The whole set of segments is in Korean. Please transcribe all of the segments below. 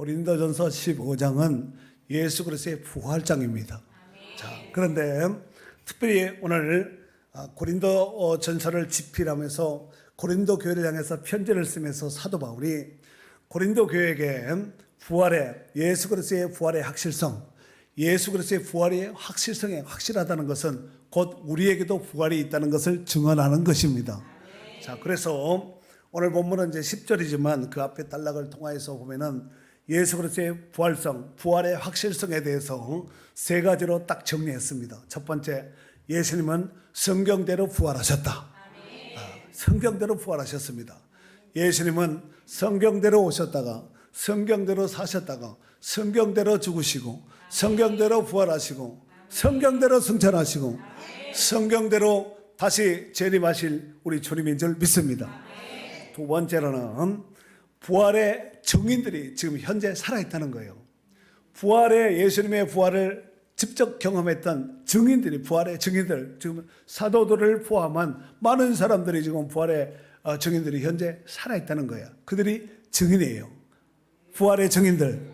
고린도전서 15장은 예수 그리스도의 부활장입니다. 자, 그런데 특별히 오늘 아, 고린도 어, 전서를 집필하면서 고린도 교회를 향해서 편지를 쓰면서 사도 바울이 고린도 교회에게 부활의 예수 그리스도의 부활의 확실성, 예수 그리스도의 부활의 확실성이 확실하다는 것은 곧 우리에게도 부활이 있다는 것을 증언하는 것입니다. 자, 그래서 오늘 본문은 이제 10절이지만 그 앞에 단락을 통하여서 보면은 예수 그리스도의 부활성, 부활의 확실성에 대해서 세 가지로 딱 정리했습니다. 첫 번째, 예수님은 성경대로 부활하셨다. 아, 성경대로 부활하셨습니다. 예수님은 성경대로 오셨다가 성경대로 사셨다가 성경대로 죽으시고 성경대로 부활하시고 성경대로 승천하시고 성경대로 다시 재림하실 우리 주님인 줄 믿습니다. 두 번째로는 부활의 증인들이 지금 현재 살아있다는 거예요. 부활의 예수님의 부활을 직접 경험했던 증인들이 부활의 증인들 지금 사도들을 포함한 많은 사람들이 지금 부활의 어, 증인들이 현재 살아있다는 거예요. 그들이 증인이에요. 부활의 증인들.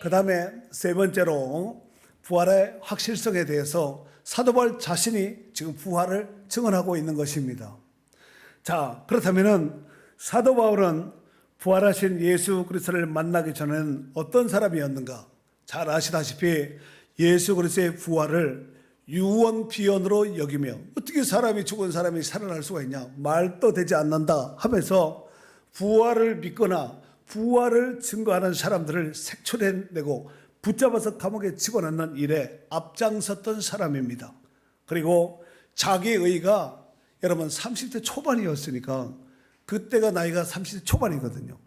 그 다음에 세 번째로 부활의 확실성에 대해서 사도 바울 자신이 지금 부활을 증언하고 있는 것입니다. 자, 그렇다면은 사도 바울은 부활하신 예수 그리스도를 만나기 전에는 어떤 사람이었는가? 잘 아시다시피 예수 그리스도의 부활을 유언 비언으로 여기며 어떻게 사람이 죽은 사람이 살아날 수가 있냐? 말도 되지 않는다 하면서 부활을 믿거나 부활을 증거하는 사람들을 색출해내고 붙잡아서 감옥에 집어넣는 일에 앞장섰던 사람입니다. 그리고 자기 의가 여러분 30대 초반이었으니까 그때가 나이가 30대 초반이거든요.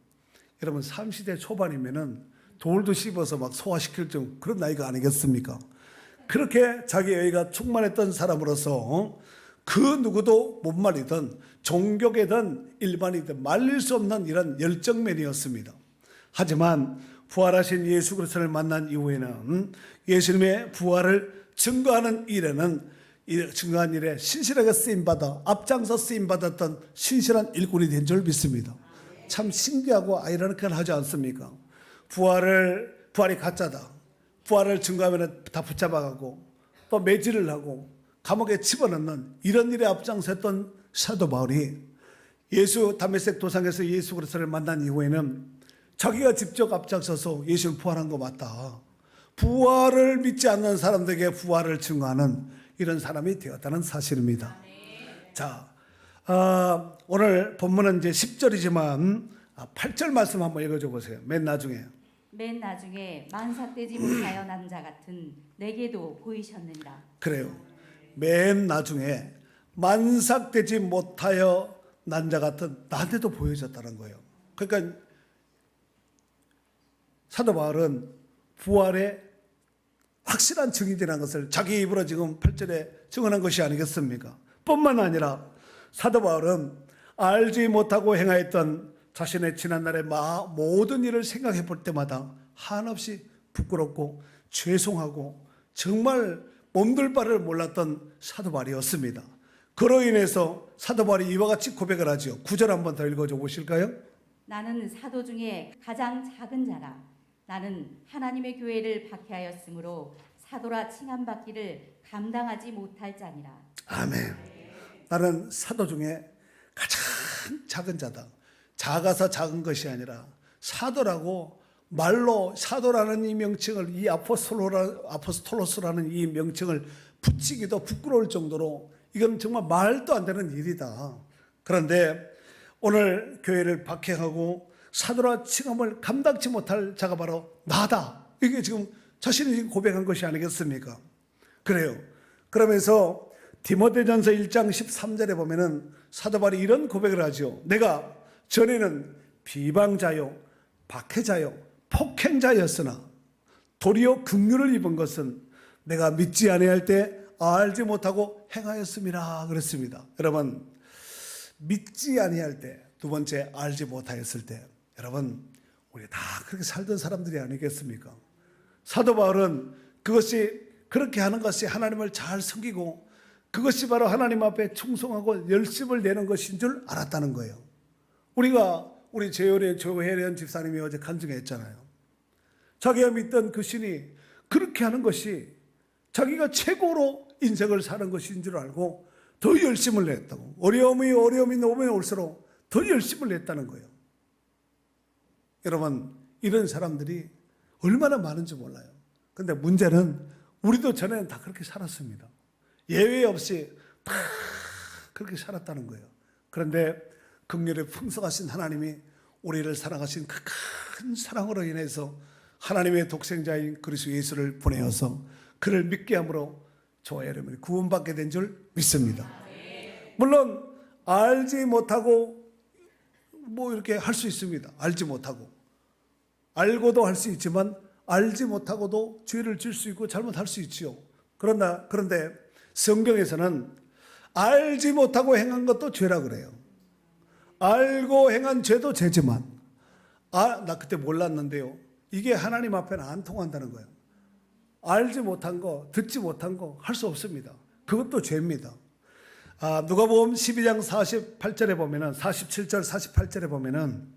여러분 30대 초반이면은 돌도 씹어서 막 소화시킬 좀 그런 나이가 아니겠습니까? 그렇게 자기 의가 충만했던 사람으로서 그 누구도 못 말리던 종교계든 일반이든 말릴 수 없는 이런 열정맨이었습니다. 하지만 부활하신 예수 그리스도를 만난 이후에는 예수님의 부활을 증거하는 일에는 이 증거한 일에 신실하게 쓰임 받아 앞장서 쓰임 받았던 신실한 일꾼이 된 줄 믿습니다. 참 신기하고 아이러니컬하지 않습니까? 부활을 부활이 가짜다. 부활을 증거하면 다 붙잡아가고 또 매질을 하고 감옥에 집어넣는 이런 일에 앞장섰던 사도 바울이 예수 담메색 도상에서 예수 그리스도를 만난 이후에는 자기가 직접 앞장서서 예수를 부활한 거 맞다. 부활을 믿지 않는 사람들에게 부활을 증거하는 이런 사람이 되었다는 사실입니다. 자, 아, 오늘 본문은 이제 10절이지만 8절 말씀 한번 읽어줘 보세요. 맨 나중에. 맨 나중에 못하여 난자 같은 내게도 보이셨는다. 그래요. 맨 나중에 만삭되지 못하여 난자 같은 나한테도 보여졌다는 거예요. 그러니까 사도 바울은 부활의 확실한 증인이라는 것을 자기 입으로 지금 8절에 증언한 것이 아니겠습니까? 뿐만 아니라 사도 바울은 알지 못하고 행하였던 자신의 지난날의 마- 모든 일을 생각해 볼 때마다 한없이 부끄럽고 죄송하고 정말 몸둘 바를 몰랐던 사도 바울이었습니다. 그로 인해서 사도 바울이 이와 같이 고백을 하죠. 구절 한번 더 읽어줘 보실까요? 나는 사도 중에 가장 작은 자라. 나는 하나님의 교회를 박해하였으므로 사도라 칭함받기를 감당하지 못할 자니라. 아멘. 나는 사도 중에 가장 작은 자다. 작아서 작은 것이 아니라 사도라고 말로 사도라는 이 명칭을 이 아포스톨로라, 아포스톨로스라는 이 명칭을 붙이기도 부끄러울 정도로 이건 정말 말도 안 되는 일이다. 그런데 오늘 교회를 박해하고 사도라 칭함을 감당치 못할 자가 바로 나다. 이게 지금 자신이 고백한 것이 아니겠습니까? 그래요. 그러면서 디모데전서 1장 13절에 보면은 사도 바울이 이런 고백을 하죠. 내가 전에는 비방자요, 박해자요, 폭행자였으나 도리어 긍휼을 입은 것은 내가 믿지 아니할 때 알지 못하고 행하였음이라 그랬습니다. 여러분 믿지 아니할 때 두 번째 알지 못하였을 때 여러분 우리 다 그렇게 살던 사람들이 아니겠습니까? 사도 바울은 그것이 그렇게 하는 것이 하나님을 잘 섬기고 그것이 바로 하나님 앞에 충성하고 열심을 내는 것인 줄 알았다는 거예요. 우리가 우리 재열의 조혜련 집사님이 어제 간증했잖아요. 자기가 믿던 그 신이 그렇게 하는 것이 자기가 최고로 인생을 사는 것인 줄 알고 더 열심을 냈다고. 어려움이 어려움이 오면 올수록 더 열심을 냈다는 거예요. 여러분, 이런 사람들이 얼마나 많은지 몰라요. 근데 문제는 우리도 전에는 다 그렇게 살았습니다. 예외 없이 다 그렇게 살았다는 거예요. 그런데 극렬에 풍성하신 하나님이 우리를 사랑하신 그 큰 사랑으로 인해서 하나님의 독생자인 그리스도 예수를 보내어서 그를 믿게 함으로 저와 여러분이 구원받게 된 줄 믿습니다. 물론 알지 못하고 뭐 이렇게 할 수 있습니다. 알지 못하고 알고도 할 수 있지만 알지 못하고도 죄를 질 수 있고 잘못할 수 있지요. 그러나 그런데 성경에서는 알지 못하고 행한 것도 죄라 그래요. 알고 행한 죄도 죄지만 아, 나 그때 몰랐는데요. 이게 하나님 앞에는 안 통한다는 거예요. 알지 못한 거, 듣지 못한 거 할 수 없습니다. 그것도 죄입니다. 아, 누가복음 12장 48절에 보면은 47절 48절에 보면은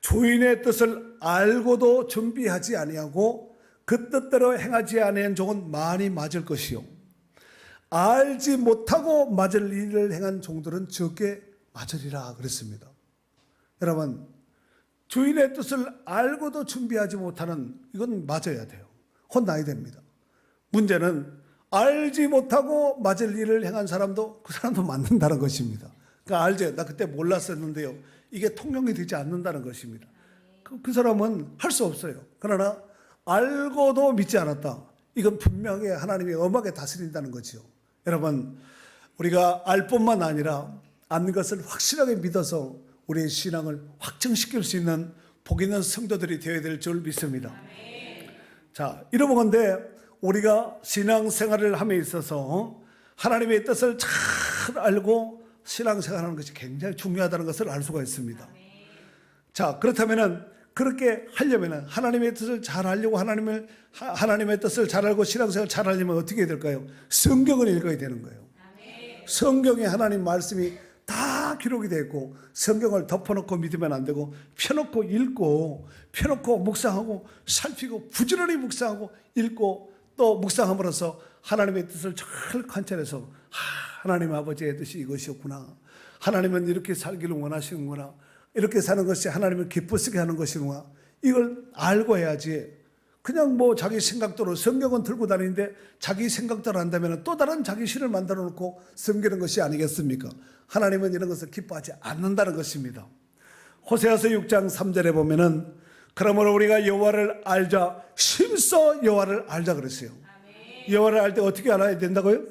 주인의 뜻을 알고도 준비하지 아니하고 그 뜻대로 행하지 아니한 종은 많이 맞을 것이요 알지 못하고 맞을 일을 행한 종들은 적게 맞으리라 그랬습니다. 여러분 주인의 뜻을 알고도 준비하지 못하는 이건 맞아야 돼요. 혼나야 됩니다. 문제는 알지 못하고 맞을 일을 행한 사람도 그 사람도 맞는다는 것입니다. 그러니까 알죠. 나 그때 몰랐었는데요. 이게 통용이 되지 않는다는 것입니다. 그, 그 사람은 할 수 없어요. 그러나 알고도 믿지 않았다. 이건 분명히 하나님이 엄하게 다스린다는 거지요. 여러분, 우리가 알 뿐만 아니라 아는 것을 확실하게 믿어서 우리의 신앙을 확증시킬 수 있는 복 있는 성도들이 되어야 될 줄 믿습니다. 자, 이러면 건데 우리가 신앙생활을 함에 있어서 하나님의 뜻을 잘 알고 신앙생활하는 것이 굉장히 중요하다는 것을 알 수가 있습니다. 자, 그렇다면은 그렇게 하려면은 하나님의 뜻을 잘 알려고 하나님을 하- 하나님의 뜻을 잘 알고 신앙생활 잘 하려면 어떻게 해야 될까요? 성경을 읽어야 되는 거예요. 성경에 하나님 말씀이 다 기록이 되어 있고 성경을 덮어놓고 믿으면 안 되고 펴놓고 읽고 펴놓고 묵상하고 살피고 부지런히 묵상하고 읽고 또 묵상함으로써 하나님의 뜻을 잘 관찰해서 하, 하나님 아버지의 뜻이 이것이었구나 하나님은 이렇게 살기를 원하시는구나 이렇게 사는 것이 하나님을 기쁘시게 하는 것이구나 이걸 알고 해야지 그냥 뭐 자기 생각대로 성경은 들고 다니는데 자기 생각대로 한다면 또 다른 자기 신을 만들어 놓고 섬기는 것이 아니겠습니까? 하나님은 이런 것을 기뻐하지 않는다는 것입니다. 호세아서 6장 3절에 보면은 그러므로 우리가 여호와를 알자 힘써 여호와를 알자 그랬어요. 여호와를 알 때 어떻게 알아야 된다고요?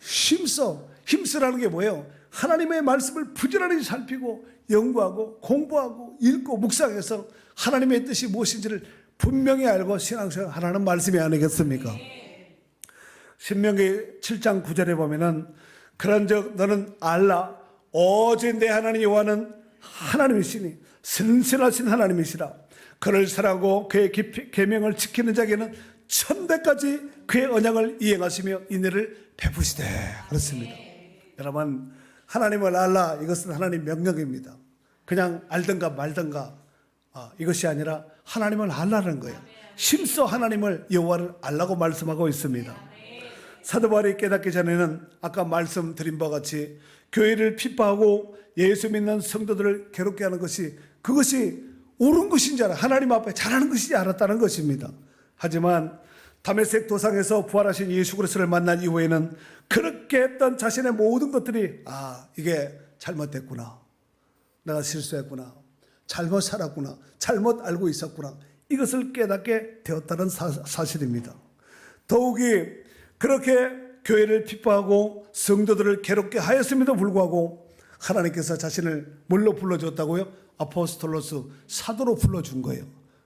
힘써 힘쓰라는 게 뭐예요? 하나님의 말씀을 부지런히 살피고 연구하고 공부하고 읽고 묵상해서 하나님의 뜻이 무엇인지를 분명히 알고 신앙생활 하라는 말씀이 아니겠습니까? 신명기 7장 9절에 보면은 그런즉 너는 알라 오직 내 하나님 여호와는 하나님이시니 선선하신 하나님이시라 그를 사랑하고 그의 기- 계명을 지키는 자에게는 천대까지 그의 언약을 이행하시며 인내를 베푸시되 그렇습니다. 여러분 하나님을 알라 이것은 하나님 명령입니다. 그냥 알든가 말든가 아, 이것이 아니라 하나님을 알라는 거예요. 힘써 하나님을 여호와를 알라고 말씀하고 있습니다. 사도 바울이 깨닫기 전에는 아까 말씀드린 바와 같이 교회를 핍박하고 예수 믿는 성도들을 괴롭게 하는 것이 그것이 옳은 것인 줄 알아 하나님 앞에 잘하는 것이지 알았다는 것입니다. 하지만 다메섹 도상에서 부활하신 예수 그리스도를 만난 이후에는 그렇게 했던 자신의 모든 것들이 아 이게 잘못됐구나 내가 실수했구나 잘못 살았구나 잘못 알고 있었구나 이것을 깨닫게 되었다는 사, 사실입니다. 더욱이 그렇게 교회를 핍박하고 성도들을 괴롭게 하였음에도 불구하고 하나님께서 자신을 뭘로 불러줬다고요? 아포스톨로스 사도로 불러준 거예요.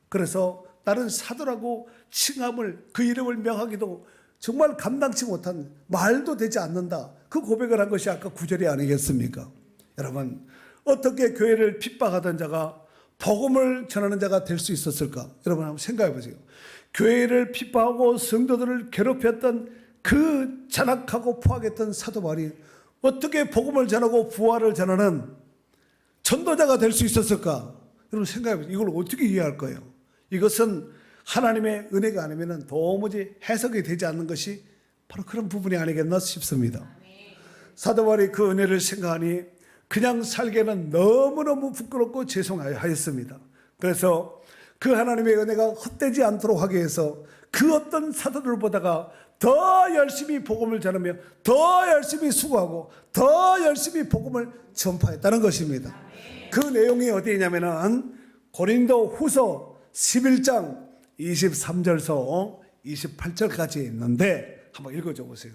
그래서 나는 사도라고 칭함을 그 이름을 명하기도 정말 감당치 못한 말도 되지 않는다. 그 고백을 한 것이 아까 구절이 아니겠습니까? 여러분 어떻게 교회를 핍박하던 자가 복음을 전하는 자가 될 수 있었을까? 여러분 한번 생각해 보세요. 교회를 핍박하고 성도들을 괴롭혔던 그 잔악하고 포악했던 사도 바울이 어떻게 복음을 전하고 부활을 전하는 전도자가 될 수 있었을까? 여러분 생각해 보세요. 이걸 어떻게 이해할 거예요? 이것은 하나님의 은혜가 아니면 도무지 해석이 되지 않는 것이 바로 그런 부분이 아니겠나 싶습니다. 사도 바울이 그 은혜를 생각하니 그냥 살기에는 너무너무 부끄럽고 죄송하였습니다. 그래서 그 하나님의 은혜가 헛되지 않도록 하기 위해서 그 어떤 사도들 보다가 더 열심히 복음을 전하며 더 열심히 수고하고 더 열심히 복음을 전파했다는 것입니다. 그 내용이 어디에 있냐면은 고린도 후서 11장 23절서 28절까지 있는데 한번 읽어줘 보세요.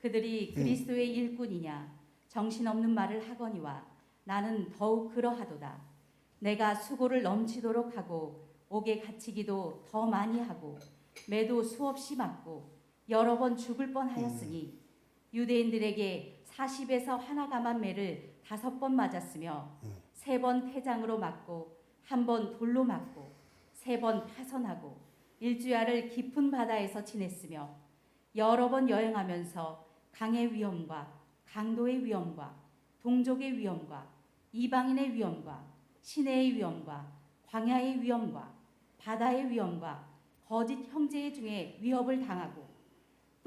그들이 그리스도의 일꾼이냐 정신없는 말을 하거니와 나는 더욱 그러하도다 내가 수고를 넘치도록 하고 옥에 갇히기도 더 많이 하고 매도 수없이 맞고 여러 번 죽을 뻔하였으니 유대인들에게 40에서 하나 감한 매를 다섯 번 맞았으며 세 번 태장으로 맞고 한 번 돌로 맞고 세 번 파선하고 일주야를 깊은 바다에서 지냈으며 여러 번 여행하면서 강의 위험과 강도의 위험과 동족의 위험과 이방인의 위험과 시내의 위험과 광야의 위험과 바다의 위험과 거짓 형제 중에 위협을 당하고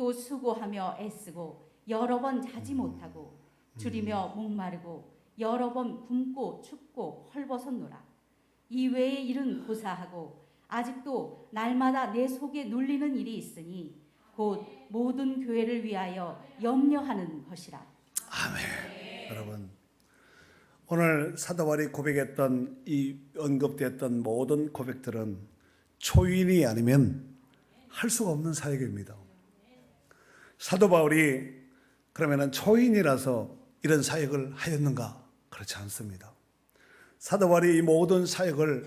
또 수고하며 애쓰고 여러 번 자지 못하고 줄이며 목마르고 여러 번 굶고 춥고 헐벗었노라 이 외의 일은 고사하고 아직도 날마다 내 속에 눌리는 일이 있으니 곧 모든 교회를 위하여 염려하는 것이라. 여러분 오늘 사도 바울이 고백했던 이 언급됐던 모든 고백들은 초인이 아니면 할 수가 없는 사역입니다. 사도 바울이 그러면은 초인이라서 이런 사역을 하였는가? 그렇지 않습니다. 사도 바울이 이 모든 사역을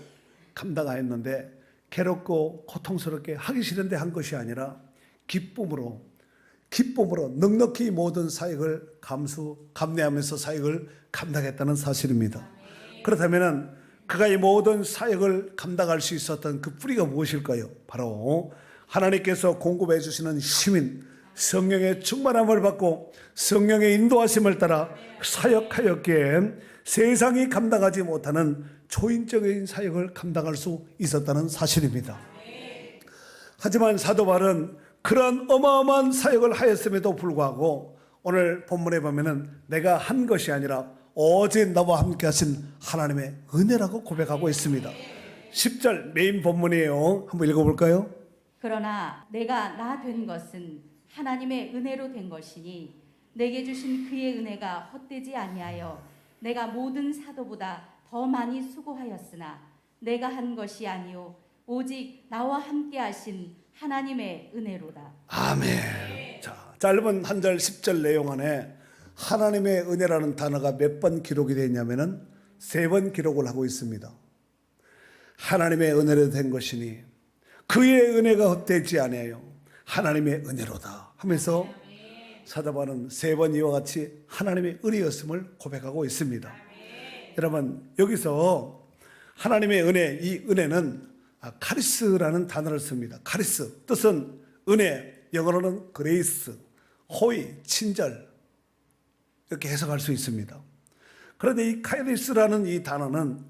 감당하였는데 괴롭고 고통스럽게 하기 싫은데 한 것이 아니라 기쁨으로 기쁨으로 넉넉히 모든 사역을 감수 감내하면서 사역을 감당했다는 사실입니다. 그렇다면은 그가 이 모든 사역을 감당할 수 있었던 그 뿌리가 무엇일까요? 바로 하나님께서 공급해 주시는 시민 성령의 충만함을 받고 성령의 인도하심을 따라 사역하였기에 세상이 감당하지 못하는 초인적인 사역을 감당할 수 있었다는 사실입니다. 하지만 사도 바울은 그런 어마어마한 사역을 하였음에도 불구하고 오늘 본문에 보면은 내가 한 것이 아니라 오직 나와 함께 하신 하나님의 은혜라고 고백하고 있습니다. 10절 메인 본문이에요. 한번 읽어볼까요? 그러나 내가 나 된 것은 하나님의 은혜로 된 것이니 내게 주신 그의 은혜가 헛되지 아니하여 내가 모든 사도보다 더 많이 수고하였으나 내가 한 것이 아니요 오직 나와 함께 하신 하나님의 은혜로다. 아멘. 자, 짧은 한 절 10절 내용 안에 하나님의 은혜라는 단어가 몇 번 기록이 되어 있냐면은 세 번 기록을 하고 있습니다. 하나님의 은혜로 된 것이니 그의 은혜가 헛되지 아니 하나님의 은혜로다 하면서 사도바는 세 번 이와 같이 하나님의 은혜였음을 고백하고 있습니다. 여러분 여기서 하나님의 은혜 이 은혜는 아, 카리스라는 단어를 씁니다. 카리스 뜻은 은혜 영어로는 그레이스 호의 친절 이렇게 해석할 수 있습니다. 그런데 이 카리스라는 이 단어는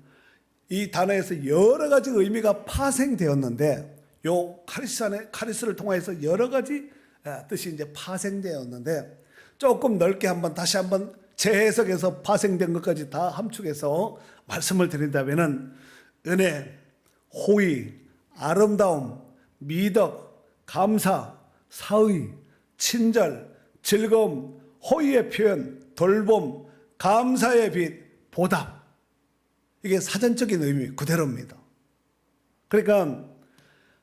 이 단어에서 여러 가지 의미가 파생되었는데 요 카리스 안에 카리스를 통해서 여러 가지 아, 뜻이 이제 파생되었는데 조금 넓게 한번 다시 한번 재해석해서 파생된 것까지 다 함축해서 말씀을 드린다면은 은혜, 호의, 아름다움, 미덕, 감사, 사의, 친절, 즐거움, 호의의 표현, 돌봄, 감사의 빛, 보답. 이게 사전적인 의미 그대로입니다. 그러니까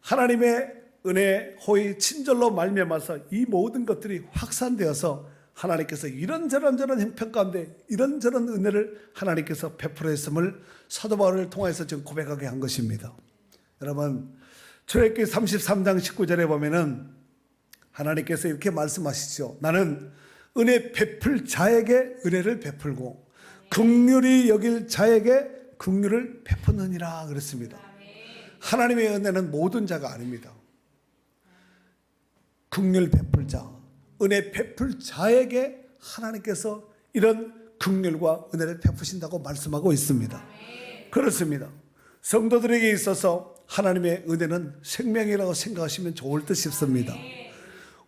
하나님의 은혜, 호의, 친절로 말미암아서 이 모든 것들이 확산되어서 하나님께서 이런저런 저런 형편 가운데 이런저런 은혜를 하나님께서 베풀었음을 사도 바울을 통해서 지금 고백하게 한 것입니다. 여러분 출애굽기 33장 19절에 보면은 하나님께서 이렇게 말씀하시죠. 나는 은혜 베풀 자에게 은혜를 베풀고 긍휼히 여길 자에게 긍휼을 베푸느니라 그랬습니다. 하나님의 은혜는 모든 자가 아닙니다. 긍휼 베풀 자, 은혜 베풀 자에게 하나님께서 이런 긍휼과 은혜를 베푸신다고 말씀하고 있습니다. 그렇습니다. 성도들에게 있어서 하나님의 은혜는 생명이라고 생각하시면 좋을 듯 싶습니다.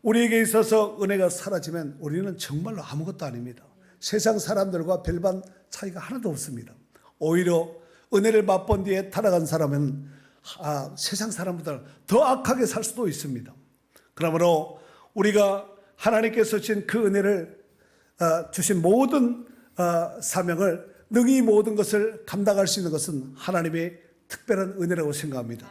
우리에게 있어서 은혜가 사라지면 우리는 정말로 아무것도 아닙니다. 세상 사람들과 별반 차이가 하나도 없습니다. 오히려 은혜를 맛본 뒤에 타락한 사람은 아, 세상 사람보다 더 악하게 살 수도 있습니다. 그러므로 우리가 하나님께서 주신 그 은혜를 어, 주신 모든 어, 사명을 능히 모든 것을 감당할 수 있는 것은 하나님의 특별한 은혜라고 생각합니다.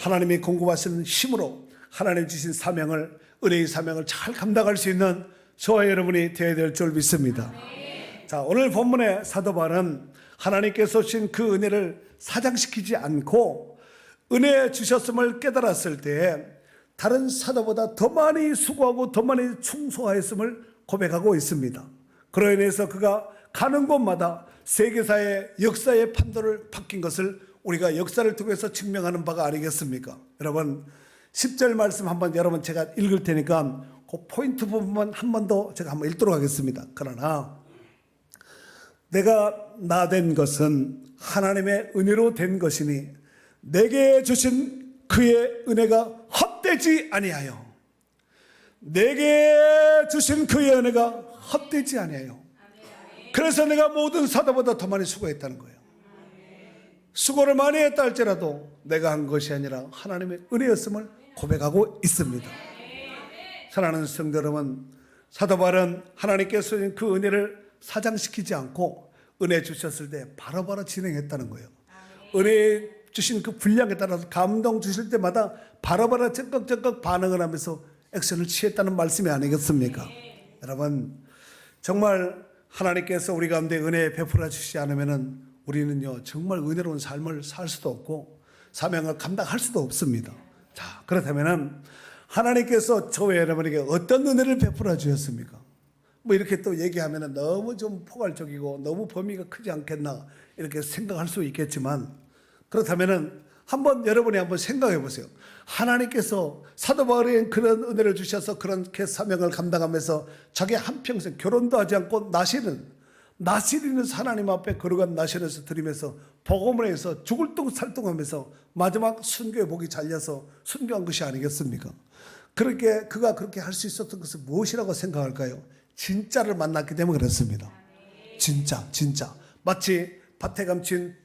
하나님이 공급하시는 힘으로 하나님 주신 사명을 은혜의 사명을 잘 감당할 수 있는 저와 여러분이 되어야 될 줄 믿습니다. 자, 오늘 본문의 사도 바울은 하나님께서 주신 그 은혜를 사장시키지 않고 은혜 주셨음을 깨달았을 때 다른 사도보다 더 많이 수고하고 더 많이 충성하였음을 고백하고 있습니다. 그로 인해서 그가 가는 곳마다 세계사의 역사의 판도를 바뀐 것을 우리가 역사를 통해서 증명하는 바가 아니겠습니까? 여러분 10절 말씀 한번 여러분 제가 읽을 테니까 그 포인트 부분만 한 번 더 제가 한번 읽도록 하겠습니다. 그러나 내가 나 된 것은 하나님의 은혜로 된 것이니 내게 주신 그의 은혜가 헛되지 아니하여 내게 주신 그의 은혜가 헛되지 아니하여 그래서 내가 모든 사도보다 더 많이 수고했다는 거예요. 수고를 많이 했다 할지라도 내가 한 것이 아니라 하나님의 은혜였음을 고백하고 있습니다. 사랑하는 성도 여러분, 사도 바울은 하나님께서 그 은혜를 사장시키지 않고 은혜 주셨을 때 바로바로 진행했다는 거예요. 은혜 주신 그 분량에 따라서 감동 주실 때마다 바로바로 적극적극 반응을 하면서 액션을 취했다는 말씀이 아니겠습니까? 여러분, 정말 하나님께서 우리 가운데 은혜 베풀어 주시지 않으면은 우리는요, 정말 은혜로운 삶을 살 수도 없고 사명을 감당할 수도 없습니다. 자, 그렇다면은 하나님께서 저와 여러분에게 어떤 은혜를 베풀어 주셨습니까? 뭐 이렇게 또 얘기하면 너무 좀 포괄적이고 너무 범위가 크지 않겠나 이렇게 생각할 수 있겠지만 그렇다면은 한번 여러분이 한번 생각해 보세요. 하나님께서 사도 바울에 그런 은혜를 주셔서 그렇게 사명을 감당하면서 자기 한평생 결혼도 하지 않고 나시는 나시리는 하나님 앞에 거룩한 나시에서 드리면서 복음을 해서 죽을 똥 살똥하면서 마지막 순교의 복이 잘려서 순교한 것이 아니겠습니까? 그렇게 그가 그렇게 할 수 있었던 것은 무엇이라고 생각할까요? 진짜를 만났기 때문에 그렇습니다. 진짜, 진짜. 마치 밭에 감춘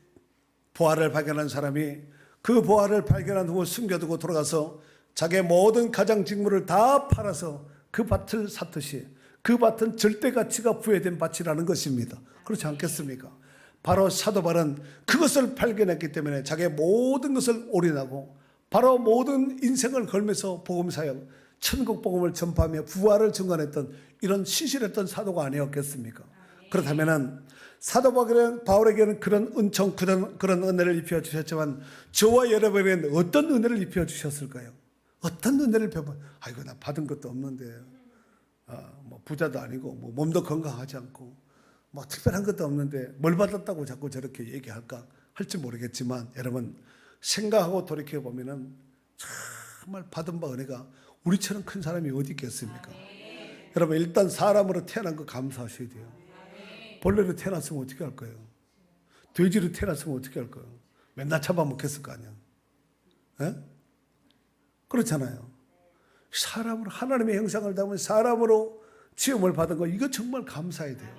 보화를 발견한 사람이 그 보화를 발견한 후 숨겨두고 돌아가서 자기의 모든 가장 직무를 다 팔아서 그 밭을 샀듯이 그 밭은 절대 가치가 부여된 밭이라는 것입니다. 그렇지 않겠습니까? 바로 사도 바울은 그것을 발견했기 때문에 자기의 모든 것을 올인하고 바로 모든 인생을 걸면서 복음 사역, 천국 복음을 전파하며 부활을 증언했던 이런 신실했던 사도가 아니었겠습니까? 그렇다면은 사도 바울에게는- 그런 은총, 그런, 그런 은혜를 입혀 주셨지만 저와 여러분에게는 어떤 은혜를 입혀 주셨을까요? 어떤 은혜를 배워? 아이고 나 받은 것도 없는데, 아, 뭐 부자도 아니고 뭐 몸도 건강하지 않고 뭐 특별한 것도 없는데 뭘 받았다고 자꾸 저렇게 얘기할까 할지 모르겠지만 여러분 생각하고 돌이켜 보면은 정말 받은 바 은혜가 우리처럼 큰 사람이 어디 있겠습니까? 여러분 일단 사람으로 태어난 거 감사하셔야 돼요. 벌레로 태어났으면 어떻게 할 거예요? 돼지로 태어났으면 어떻게 할 거예요? 맨날 잡아먹겠을 거 아니야. 예? 그렇잖아요. 사람으로 하나님의 형상을 담은 사람으로 지음을 받은 거 이거 정말 감사해야 돼요.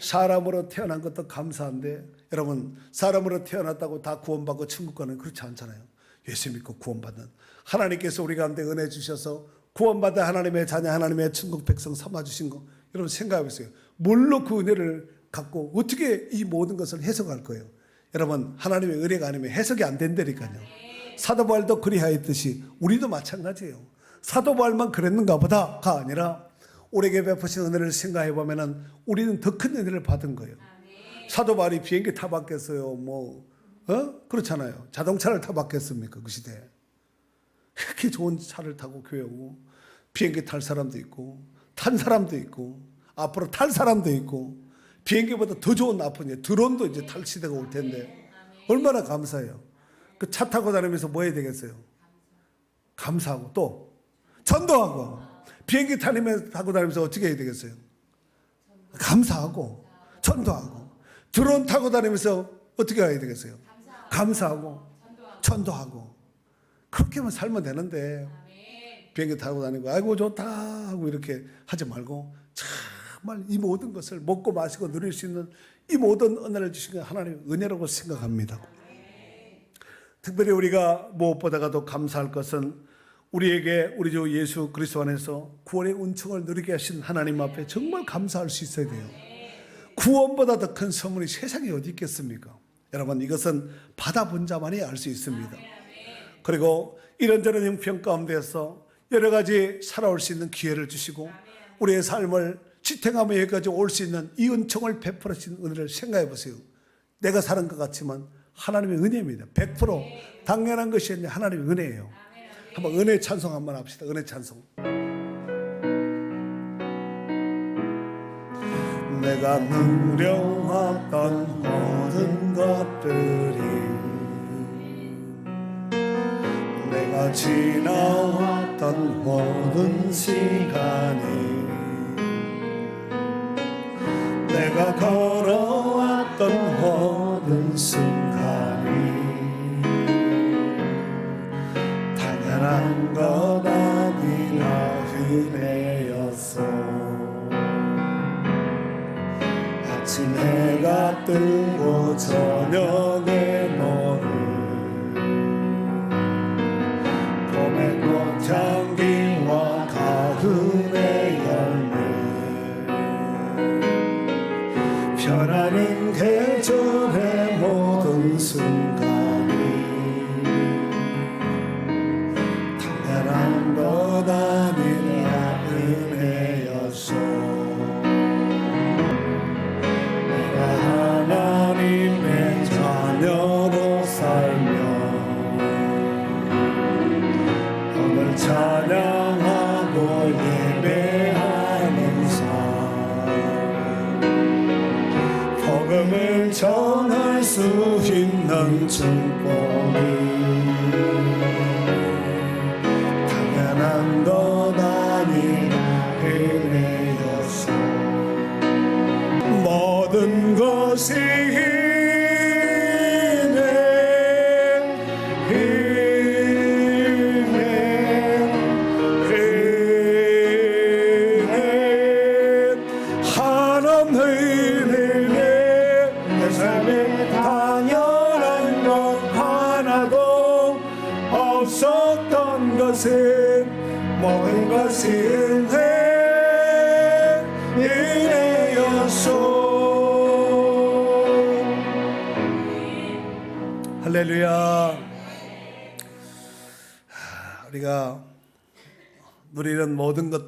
사람으로 태어난 것도 감사한데 여러분 사람으로 태어났다고 다 구원받고 천국 가는 그렇지 않잖아요. 예수 믿고 구원받는 하나님께서 우리 가운데 은혜 주셔서 구원받아 하나님의 자녀 하나님의 천국 백성 삼아 주신 거 여러분 생각해 보세요. 뭘로 그 은혜를 갖고 어떻게 이 모든 것을 해석할 거예요? 여러분 하나님의 은혜가 아니면 해석이 안 된다니까요. 사도 바울도 그리하였듯이 우리도 마찬가지예요. 사도 바울만 그랬는가 보다가 아니라 우리에게 베푸신 은혜를 생각해 보면은 우리는 더 큰 은혜를 받은 거예요. 사도 바울이 비행기 타봤겠어요. 뭐 어? 그렇잖아요. 자동차를 타봤겠습니까? 그 시대에. 그렇게 좋은 차를 타고 교회 오고 비행기 탈 사람도 있고 탄 사람도 있고 앞으로 탈 사람도 있고 비행기보다 더 좋은 나쁜 예 드론도 이제 탈 시대가 올 텐데 얼마나 감사해요. 그 차 타고 다니면서 뭐 해야 되겠어요? 감사하고 또 전도하고 비행기 타니면서 타고 다니면서 어떻게 해야 되겠어요? 감사하고 전도하고 드론 타고 다니면서 어떻게 해야 되겠어요? 감사하고 전도하고 그렇게만 살면 되는데 비행기 타고 다니고 아이고 좋다 하고 이렇게 하지 말고 정말 이 모든 것을 먹고 마시고 누릴 수 있는 이 모든 은혜를 주신 게 하나님의 은혜라고 생각합니다. 특별히 우리가 무엇보다도 감사할 것은 우리에게 우리 주 예수 그리스도 안에서 구원의 은총을 누리게 하신 하나님 앞에 정말 감사할 수 있어야 돼요. 구원보다 더 큰 선물이 세상에 어디 있겠습니까? 여러분 이것은 받아본 자만이 알 수 있습니다. 그리고 이런저런 형편 가운데서 여러 가지 살아올 수 있는 기회를 주시고 우리의 삶을 지탱하며 여기까지 올 수 있는 이 은총을 베풀어 주신 은혜를 생각해 보세요. 내가 사는 것 같지만 하나님의 은혜입니다. 100% 당연한 것이 아니라 하나님의 은혜예요. 한번 은혜 찬송 한번 합시다. 은혜 찬송. 내가 누려왔던 모든 것들이 내가 지나왔던 모든 시간이 내가 걸어왔던 모든 순간이 당연한 것 아니라 은혜였어. 아침 해가 뜨고 저 변하는 계절의 모든 순간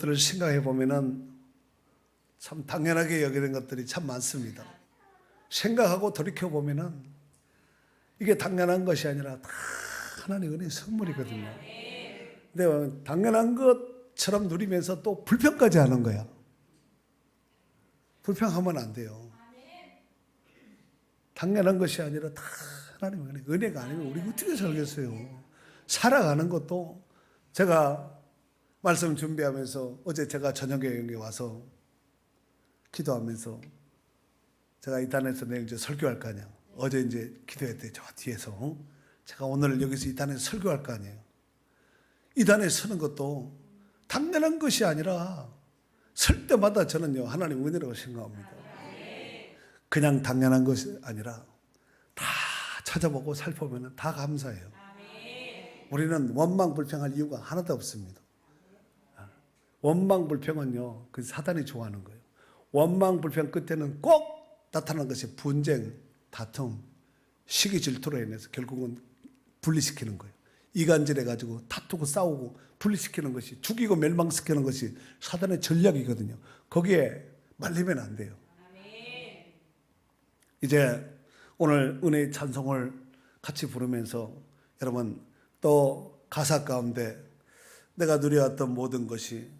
것들을 생각해 보면은 참 당연하게 여기는 것들이 참 많습니다. 생각하고 돌이켜 보면은 이게 당연한 것이 아니라 다 하나님 은혜 선물이거든요. 근데 당연한 것처럼 누리면서 또 불평까지 하는 거야. 불평하면 안 돼요. 당연한 것이 아니라 다 하나님의 은혜, 은혜가 아니면 우리 어떻게 살겠어요? 살아가는 것도 제가 말씀 준비하면서 어제 제가 저녁에 여기 와서 기도하면서 제가 이 단에서 내일 이제 설교할 거 아니야. 어제 이제 기도했대 저 뒤에서 제가 오늘 여기서 이 단에서 설교할 거 아니에요. 이 단에 서는 것도 당연한 것이 아니라 설 때마다 저는요 하나님 은혜라고 생각합니다. 그냥 당연한 것이 아니라 다 찾아보고 살펴보면 다 감사해요. 우리는 원망 불평할 이유가 하나도 없습니다. 원망 불평은요 그 사단이 좋아하는 거예요. 원망 불평 끝에는 꼭 나타나는 것이 분쟁, 다툼, 시기 질투로 인해서 결국은 분리시키는 거예요. 이간질해 가지고 다투고 싸우고 분리시키는 것이 죽이고 멸망시키는 것이 사단의 전략이거든요. 거기에 말리면 안 돼요. 이제 오늘 은혜의 찬송을 같이 부르면서 여러분 또 가사 가운데 내가 누려왔던 모든 것이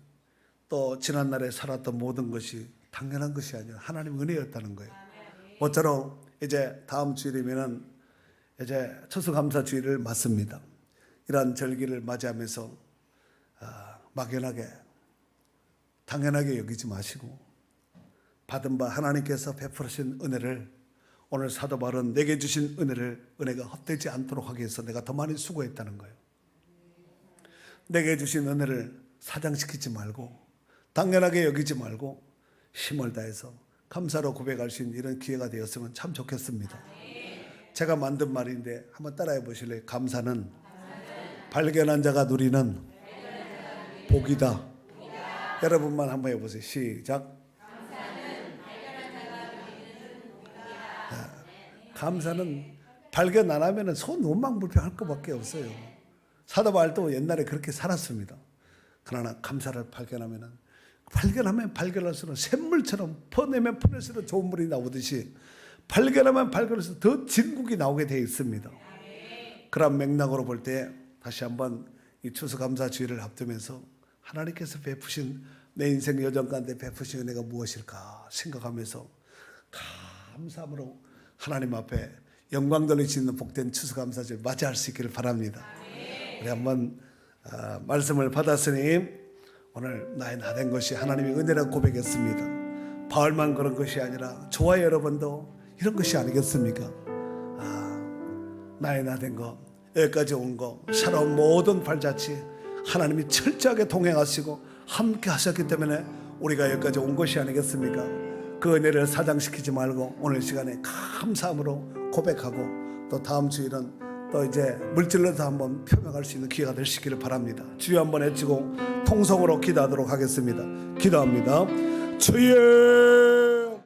또 지난날에 살았던 모든 것이 당연한 것이 아니라 하나님 은혜였다는 거예요. 모처럼 이제 다음 주일이면은 이제 추수감사 주일을 맞습니다. 이러한 절기를 맞이하면서 아, 막연하게 당연하게 여기지 마시고 받은 바 하나님께서 베풀으신 은혜를 오늘 사도 바울은 내게 주신 은혜를 은혜가 헛되지 않도록 하기 위해서 내가 더 많이 수고했다는 거예요. 내게 주신 은혜를 사장시키지 말고 당연하게 여기지 말고 힘을 다해서 감사로 고백할 수 있는 이런 기회가 되었으면 참 좋겠습니다. 제가 만든 말인데 한번 따라해 보실래요? 감사는 발견한 자가 누리는 복이다. 여러분만 한번 해보세요. 시작. 감사는 발견 안 하면은 손 원망불평할 것밖에 없어요. 사도 바울도 옛날에 그렇게 살았습니다. 그러나 감사를 발견하면은 발견하면 발견할수록 샘물처럼 퍼내면 퍼낼수록 좋은 물이 나오듯이 발견하면 발견할수록 더 진국이 나오게 되어 있습니다. 그런 맥락으로 볼 때 다시 한번 이 추수감사 주의를 앞두면서 하나님께서 베푸신 내 인생 여정 가운데 베푸신 은혜가 무엇일까 생각하면서 감사함으로 하나님 앞에 영광 돌리시는 복된 추수감사절 맞이할 수 있기를 바랍니다. 우리 한번 아, 말씀을 받았으니 오늘 나의 나 된 것이 하나님의 은혜라고 고백했습니다. 바울만 그런 것이 아니라 저와 여러분도 이런 것이 아니겠습니까? 아, 나의 나 된 것, 여기까지 온 것, 살아온 모든 발자취 하나님이 철저하게 동행하시고 함께 하셨기 때문에 우리가 여기까지 온 것이 아니겠습니까? 그 은혜를 사장시키지 말고 오늘 시간에 감사함으로 고백하고 또 다음 주일은 또 이제 물질로서 한번 표명할 수 있는 기회가 되시기를 바랍니다. 주여 한번 해치고 통성으로 기도하도록 하겠습니다. 기도합니다. 주여